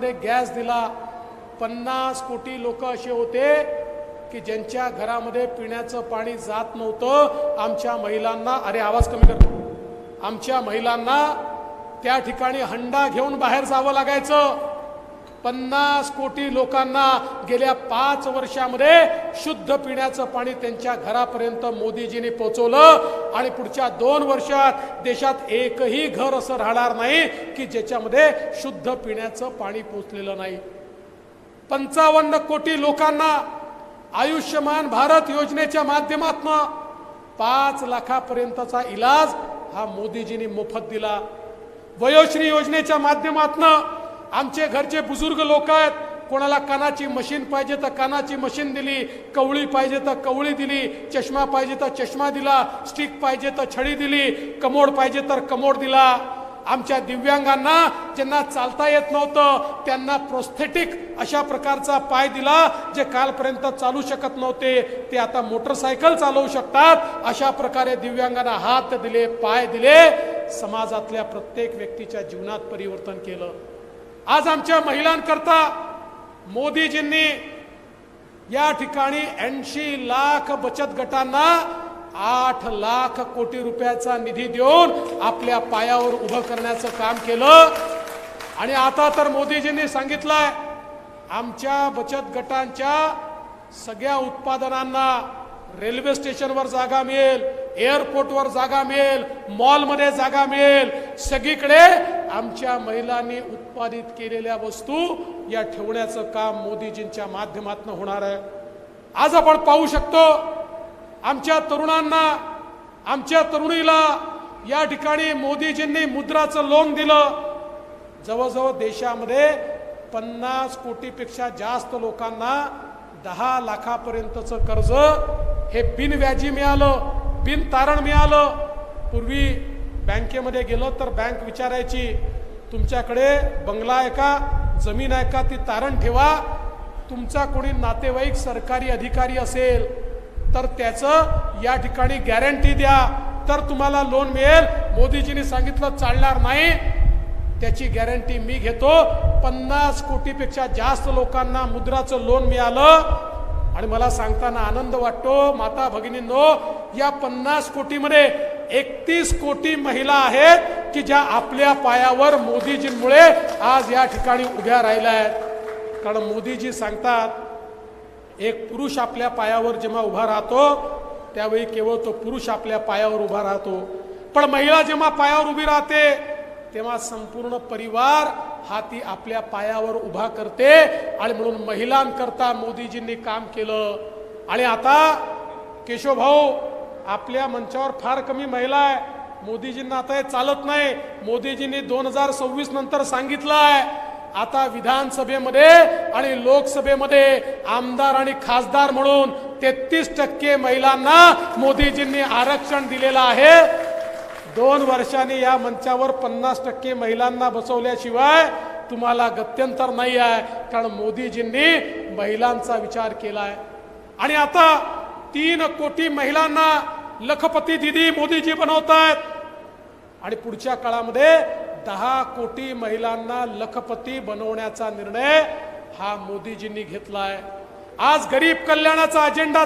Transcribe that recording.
घरामध्ये गॅस दिला. पन्नास कोटी लोक असे होते की ज्यांच्या घरामध्ये पिण्याचं पाणी जात नव्हतं आमच्या महिलांना अरे आवाज कमी करतो. आमच्या महिलांना त्या ठिकाणी हंडा घेऊन बाहेर जावं लागायचं. पन्नास कोटी लोकांना गेल्या पाच वर्षामध्ये शुद्ध पिण्याचं पाणी त्यांच्या घरापर्यंत मोदीजींनी पोहोचवलं. आणि पुढच्या दोन वर्षात देशात एकही घर असं राहणार नाही की ज्याच्यामध्ये शुद्ध पिण्याचं पाणी पोचलेलं नाही. पंचावन्न कोटी लोकांना आयुष्यमान भारत योजनेच्या माध्यमातून पाच लाखापर्यंतचा इलाज हा मोदीजींनी मोफत दिला. वयोश्री योजनेच्या माध्यमातून आमचे घरचे बुजुर्ग लोक आहेत. कोणाला कानाची मशीन पाहिजे तर कानाची मशीन दिली कवळी पाहिजे तर कवळी दिली चष्मा पाहिजे तर चष्मा दिला स्टिक पाहिजे तर छडी दिली कमोड पाहिजे तर कमोड दिला. आमच्या दिव्यांगांना ज्यांना चालता येत नव्हतं त्यांना प्रोस्थेटिक अशा प्रकारचा पाय दिला जे कालपर्यंत चालू शकत नव्हते. ते आता मोटरसायकल चालवू शकतात. अशा प्रकारे दिव्यांगांना हात दिले पाय दिले. समाजातल्या प्रत्येक व्यक्तीच्या जीवनात परिवर्तन केलं. आज आमच्या महिलांकरता मोदीजींनी या ठिकाणी ऐंशी लाख बचत गटांना आठ लाख कोटी रुपयाचा निधी देऊन आपल्या पायावर उभं करण्याचं काम केलं. आणि आता तर मोदीजींनी सांगितलंय आमच्या बचत गटांच्या सगळ्या उत्पादनांना रेल्वे स्टेशनवर जागा मिळेल एअरपोर्टवर जागा मिळेल मॉलमध्ये जागा मिळेल. सगळीकडे आमच्या महिलांनी उत्पादित केलेल्या वस्तू या ठेवण्याचं काम मोदीजींच्या माध्यमातून होणार आहे. आज आपण पाहू शकतो आमच्या तरुणांना आमच्या तरुणीला या ठिकाणी मोदीजींनी मुद्राचं लोन दिलं. जवळजवळ देशामध्ये पन्नास कोटीपेक्षा जास्त लोकांना दहा लाखापर्यंतचं कर्ज हे बिनव्याजी मिळालं बिन तारण मिळालं. पूर्वी बँकेमध्ये गेलो तर बँक विचारायची तुमच्याकडे बंगला आहे का? जमीन आहे का? ती तारण ठेवा. तुमचा कोणी नातेवाईक सरकारी अधिकारी असेल तर त्याचं या ठिकाणी गॅरंटी द्या. तर तुम्हाला लोन मिळेल. मोदीजींनी सांगितलं चालणार नाही. त्याची गॅरंटी मी घेतो. पन्नास कोटीपेक्षा जास्त लोकांना मुद्राचं लोन मिळालं. आणि मला सांगताना आनंद वाटतो माता भगिनींनो या पन्नास कोटीमध्ये एकतीस कोटी महिला आहेत की ज्या आपल्या पायावर मोदीजींमुळे आज या ठिकाणी उभ्या राहिल्या आहेत. कारण मोदीजी सांगतात एक पुरुष आपल्या पायावर जेव्हा उभा राहतो त्यावेळी केवळ तो पुरुष आपल्या पायावर उभा राहतो. पण महिला जेव्हा पायावर उभी राहते तेव्हा संपूर्ण परिवार हा ती आपल्या पायावर उभा करते आणि म्हणून महिलांकरता मोदीजींनी काम केलं. आणि आता केशव भाऊ आपल्या मंचावर फार कमी महिला आहे. मोदीजींना आता हे चालत नाही. मोदीजींनी दोन हजार सव्वीस नंतर सांगितलं आहे आता विधानसभेमध्ये आणि लोकसभेमध्ये आमदार आणि खासदार म्हणून तेहतीस टक्के महिलांना मोदीजींनी आरक्षण दिलेलं आहे. दोन वर्षांनी या मंचावर पन्नास टक्के महिलांना बसवल्याशिवाय तुम्हाला गत्यंतर नाही आहे कारण मोदीजींनी महिलांचा विचार केला आहे आणि आता तीन कोटी महिलांना लखपती दिदी मोदीजी बनवत आहेत आणि पुढच्या काळामध्ये दहा कोटी महिलांना लखपती बनवण्याचा निर्णय हा मोदीजींनी घेतलाय. आज गरीब कल्याणाचा अजेंडा